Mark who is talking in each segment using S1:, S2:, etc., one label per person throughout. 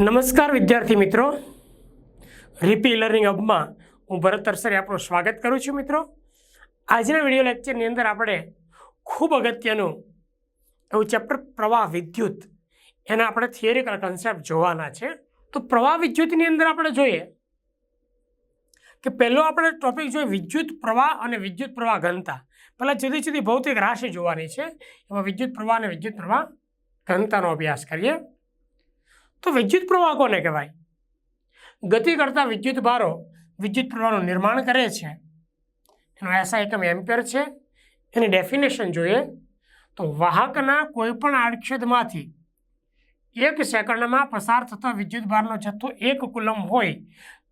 S1: નમસ્કાર વિદ્યાર્થી મિત્રો. રીપી લર્નિંગ હબમાં હું ભરત તરસરે આપણું સ્વાગત કરું છું મિત્રો. આજના વીડિયો લેક્ચરની અંદર આપણે ખૂબ અગત્યનું એવું ચેપ્ટર પ્રવાહ વિદ્યુત એના આપણે થિયરિકલ કન્સેપ્ટ જોવાના છે. તો પ્રવાહ વિદ્યુતની અંદર આપણે જોઈએ કે પહેલો આપણે ટોપિક જોઈએ વિદ્યુત પ્રવાહ અને વિદ્યુત પ્રવાહ ઘનતા. પહેલાં જુદી જુદી ભૌતિક રાશિ જોવાની છે. એમાં વિદ્યુત પ્રવાહ અને વિદ્યુત પ્રવાહ ઘનતાનો અભ્યાસ કરીએ. તો વિદ્યુત પ્રવાહ કોને કહેવાય? ગતિ કરતા વિદ્યુત ભારો વિદ્યુત પ્રવાહનું નિર્માણ કરે છે. એનો એસા એકમ એમ્પિયર છે. એની ડેફિનેશન જોઈએ તો વાહકના કોઈપણ આડછેદમાંથી એક સેકન્ડમાં પસાર થતો વિદ્યુત ભારનો જથ્થો એક કુલમ હોય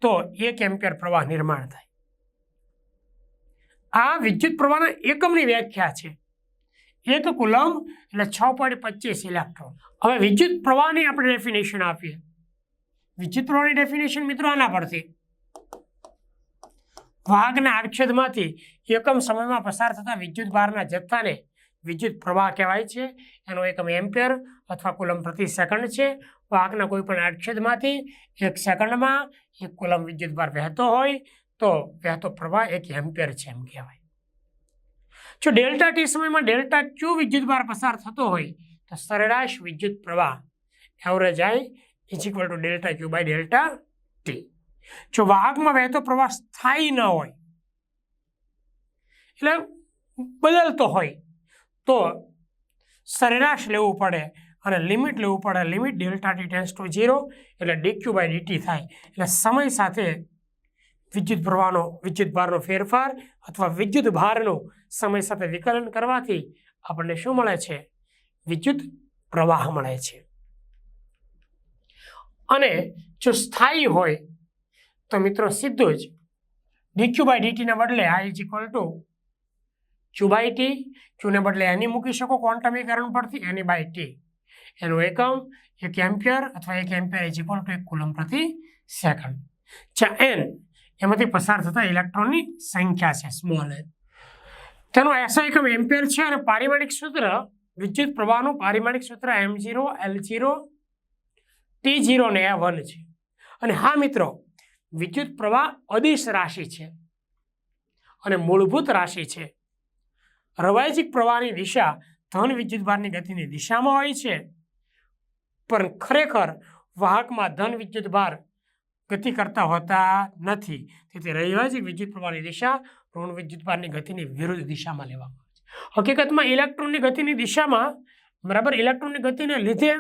S1: તો એક એમ્પિયર પ્રવાહ નિર્માણ થાય. આ વિદ્યુત પ્રવાહના એકમની વ્યાખ્યા છે. એક કુલમ એટલે છ પોઈન્ટ પચીસ ઇલેક્ટ્રોન હવે વિદ્યુત પ્રવાહની આપણે ડેફિનેશન આપીએ. વિદ્યુત પ્રવાહની ડેફિનેશન મિત્રો આના પરથી. વાહકના આક્ષેદમાંથી એકમ સમયમાં પસાર થતા વિદ્યુત ભારના જથ્થાને વિદ્યુત પ્રવાહ કહેવાય છે. એનો એકમ એમ્પિયર અથવા કુલમ પ્રતિ સેકન્ડ છે. વાહકના કોઈપણ આક્ષેદમાંથી એક સેકન્ડમાં એક કુલમ વિદ્યુત ભાર વહેતો હોય તો વહેતો પ્રવાહ એક એમ્પિયર છે એમ કહેવાય. જો ડેલ્ટા ટી સમયમાં ડેલ્ટા ક્યુ વિદ્યુત ભાર પસાર થતો હોય, તો સરેરાશ વિદ્યુત પ્રવાહ average I is equal to delta Q by delta T. જો વાહકમાં વહેતો પ્રવાહ સ્થાયી ન હોય, એટલે બદલતો હોય, તો સરેરાશ લેવું પડે અને લિમિટ લેવું પડે. Limit delta T tends to zero એટલે d Q by d T થાય. એટલે સમય સાથે વિદ્યુત પ્રવાહનો, વિદ્યુત ભારનો ફેરફાર અથવા વિદ્યુત ભારનું સમય સાથે વિકલન કરવાથી આપણને શું મળે છે? વિદ્યુત પ્રવાહ મળે છે. અને જો સ્થાયી હોય, તો મિત્રો સીધું જ ડીક્યુ બાય ડીટીના બદલે આ is equal to Q by T ક્યુને બદલે એની મૂકી શકો ક્વોન્ટમીકરણ પરથી એની બાય ટી એનું એકમ એક એમ્પિયર અથવા એક એમ્પિયર ઇઝ ઇક્વલ ટુ એક કુલમ પ્રતિ સેકન્ડ. ચા એન એમાંથી પસાર થતા ઇલેક્ટ્રોનની સંખ્યા છે સ્મોલ એન તેનો એસો એકમ એમ્પિયર છે અને પારિમાણિક સૂત્ર, વિદ્યુત પ્રવાહનું પારિમાણિક સૂત્ર M zero L zero T zero ને એ વન છે. અને હા મિત્રો, વિદ્યુત પ્રવાહ અદિશ રાશિ છે અને મૂળભૂત રાશિ છે. રવાયજિક પ્રવાહની દિશા ધન વિદ્યુતભારની ગતિની દિશામાં હોય છે, પણ ખરેખર વાહકમાં ધન વિદ્યુતભાર ગતિ કરતા હોતા નથી. તેથી રૈવાજિક વિદ્યુત પ્રવાહની દિશા ઋણ વિદ્યુતભારની ગતિની વિરુદ્ધ દિશામાં લેવામાં આવે છે. હકીકતમાં ઇલેક્ટ્રોનની ગતિની દિશામાં, બરાબર, ઇલેક્ટ્રોનની ગતિને લીધે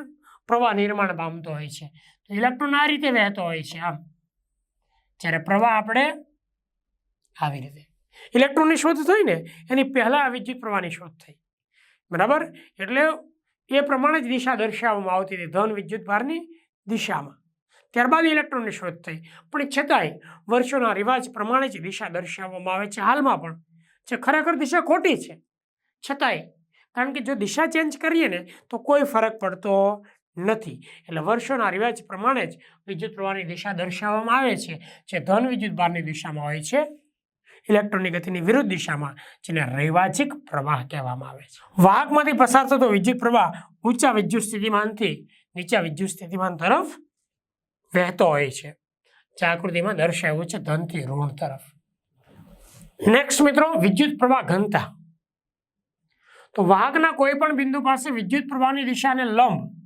S1: પ્રવાહ નિર્માણ પામતો હોય છે. ઇલેક્ટ્રોન આ રીતે વહેતો હોય છે, આમ. જ્યારે પ્રવાહ આપણે આવી રીતે, ઇલેક્ટ્રોનની શોધ થઈ ને એની પહેલાં વિદ્યુત પ્રવાહની શોધ થઈ. બરાબર? એટલે એ પ્રમાણે જ દિશા દર્શાવવામાં આવતી હતી ધન વિદ્યુત ભારની દિશામાં. ત્યારબાદ ઇલેક્ટ્રોનની શોધ થઈ. પણ છતાંય વર્ષોના રિવાજ પ્રમાણે જ દિશા દર્શાવવામાં આવે છે હાલમાં પણ. જે ખરેખર દિશા ખોટી છે. છતાંય કારણ કે જો દિશા ચેન્જ કરીએ ને, તો કોઈ ફરક પડતો નથી. એટલે વર્ષોના રિવાજ પ્રમાણે જ વિદ્યુત પ્રવાહની દિશા દર્શાવવામાં આવે છે. જે ધન વિદ્યુત ભારની દિશામાં હોય છે. ઇલેક્ટ્રોનની ગતિની વિરુદ્ધ દિશામાં જેને રૈવાચિક પ્રવાહ કહેવામાં આવે છે. વાહકમાંથી પસાર થતો વિદ્યુત પ્રવાહ ઊંચા વિદ્યુત સ્થિતિમાનથી નીચા વિદ્યુત સ્થિતિમાન તરફ વહેતો હોય છે. જે આકૃતિમાં દર્શાવ્યું છે ધનથી ઋણ તરફ. નેક્સ્ટ મિત્રો, વિદ્યુત પ્રવાહ ઘનતા. તો વાહકના કોઈ પણ બિંદુ પાસે વિદ્યુત પ્રવાહની દિશાને લંબ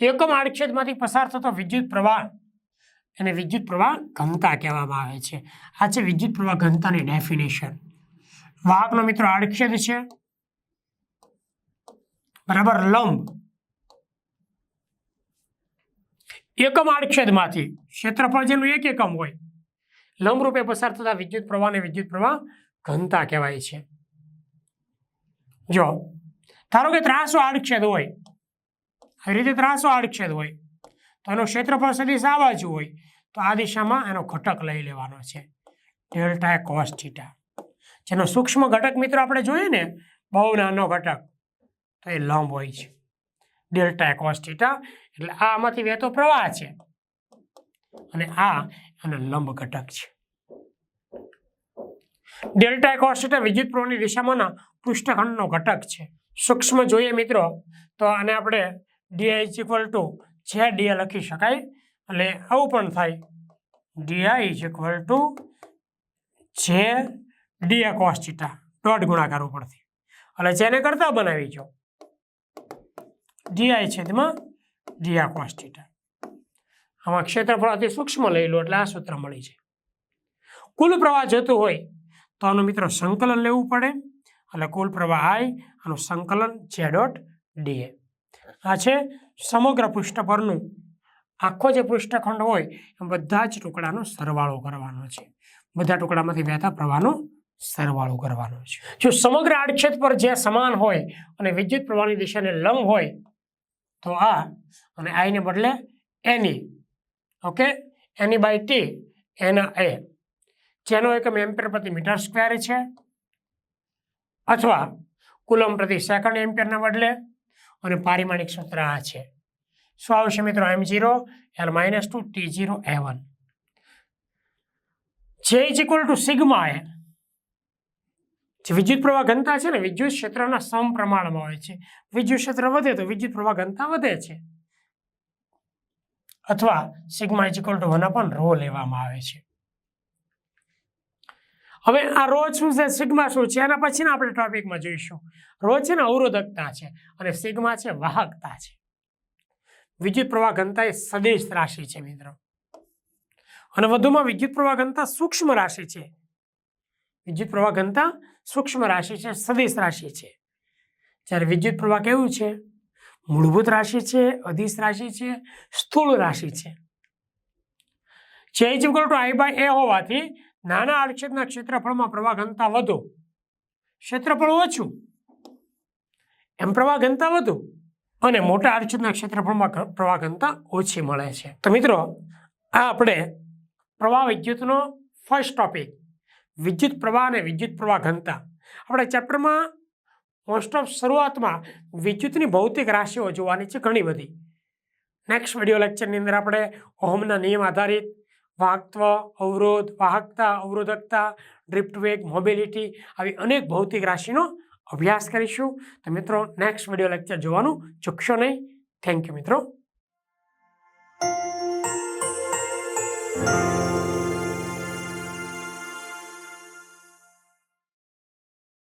S1: એકમ આડછેદમાંથી પસાર થતો વિદ્યુત પ્રવાહ એને વિદ્યુત પ્રવાહ ઘનતા કહેવામાં આવે છે. આ છે વિદ્યુત પ્રવાહ ઘનતાની ડેફિનેશન વાહકનો મિત્રો આડછેદ છે. બરાબર? લંબ. એકમ આડછેદમાંથી. ક્ષેત્રફળ જેનું એક એકમ હોય. લંબરૂપે પસાર થતા વિદ્યુત પ્રવાહને વિદ્યુત પ્રવાહ ઘનતા કહેવાય છે. જો, ધારો કે ત્રાસો આડછેદ હોય. આવી રીતે ત્રાસો આડછેદ હોય. તો એનું ક્ષેત્રફળ સદીશ આ બાજુ હોય. તો આ દિશામાં એનો ઘટક લઈ લેવાનો છે. Delta cos theta. જેનો સૂક્ષ્મ ઘટક મિત્રો આપણે જોઈએ ને, બહુ નાનો ઘટક. તો એ લંબ હોય છે. ડેલ્ટા કોસ થીટા, એટલે આ આમાંથી વહેતો પ્રવાહ છે. અને આ એનો લંબ ઘટક છે. ડેલ્ટા કોસ થીટા વિદ્યુત પ્રવાહની દિશામાંના પૃષ્ઠખંડનો ઘટક છે. સૂક્ષ્મ જોઈએ મિત્રો, તો આને આપણે D equal to J d A લખી શકાય. એટલે આવું પણ થાય. D I is equal to J d A cos theta, dot ગુણાકાર ઉપરથી એટલે જેને કરતા બનાવી જો. ડીઆઈ છેદમાં ડીઆ કોસ થીટા. આમાં ક્ષેત્રફળ અતિ સૂક્ષ્મ લઈ લો એટલે આ સૂત્ર મળી છે કુલ પ્રવાહ જતું હોય તો આનું મિત્રો સંકલન લેવું પડે એટલે કુલ પ્રવાહ આઈ આનું સંકલન જે ડોટ ડીએ આ છે સમગ્ર પૃષ્ઠ પરનું આખો જે પૃષ્ઠખંડ હોય એ બધા જ ટુકડાનો સરવાળો કરવાનો છે. બધા ટુકડામાંથી વહેતા પ્રવાહનો સરવાળો કરવાનો છે. જો સમગ્ર આડછેદ પર જે સમાન હોય અને વિદ્યુત પ્રવાહની દિશાને લંબ હોય તો આ અને આઈને બદલે એની ઓકે એની બાય ટી એના એ જેનો એકમ એમ્પિયર પ્રતિ મીટર સ્ક્વેર છે. અથવા કુલમ પ્રતિ સેકન્ડ એમ્પિયરના બદલે અને પારિમાણિક સૂત્ર આ છે. શું આવશે મિત્રો? M zero L minus two T zero A one J is equal to sigma E જે વિદ્યુત પ્રવાહ ઘનતા છે ને, વિદ્યુત ક્ષેત્રના સમપ્રમાણમાં હોય છે. વિદ્યુત ક્ષેત્ર વધે તો વિદ્યુત પ્રવાહ ઘનતા વધે છે. અથવા sigma is equal to one upon rho લેવામાં આવે છે. હવે આ રો શું છે? સિગ્મા શું છે? એના પછીના આપણે ટોપિકમાં જોઈશું. રો છે ને અવરોધકતા છે અને સિગ્મા છે વાહકતા છે. વિદ્યુત પ્રવાહ ઘનતા એ સદેશ રાશિ છે મિત્રો. અને વધુમાં વિદ્યુત પ્રવાહ ઘનતા સૂક્ષ્મ રાશિ છે. વિદ્યુત પ્રવાહ ઘનતા સૂક્ષ્મ રાશિ છે, સદિશ રાશિ છે. જ્યારે વિદ્યુત પ્રવાહ કેવું છે? મૂળભૂત રાશિ છે અધિશ રાશિ છે સ્થૂળ રાશિ છે. J is equal to I by A હોવાથી નાના આડછેદના ક્ષેત્રફળમાં પ્રવાહ ઘનતા વધુ. ક્ષેત્રફળ ઓછું. એમ પ્રવાહ ઘનતા વધુ. અને મોટા આડછેદના ક્ષેત્રફળમાં પ્રવાહ ઘનતા ઓછી મળે છે. તો મિત્રો, આ આપણે પ્રવાહ વિદ્યુતનો ફર્સ્ટ ટોપિક વિદ્યુત પ્રવાહ અને વિદ્યુત પ્રવાહ ઘનતા. આપણે ચેપ્ટરમાં મોસ્ટ ઓફ શરૂઆતમાં વિદ્યુતની ભૌતિક રાશિઓ જોવાની છે ઘણી બધી. નેક્સ્ટ વીડિયો લેક્ચરની અંદર આપણે ઓહમના નિયમ આધારિત વાહકત્વ, અવરોધ, વાહકતા, અવરોધકતા ડ્રિફ્ટ વેગ મોબિલિટી આવી અનેક ભૌતિક રાશિનો અભ્યાસ કરીશું. તો મિત્રો નેક્સ્ટ વીડિયો લેક્ચર જોવાનું ચૂકશો નહીં. થેન્ક યુ મિત્રો.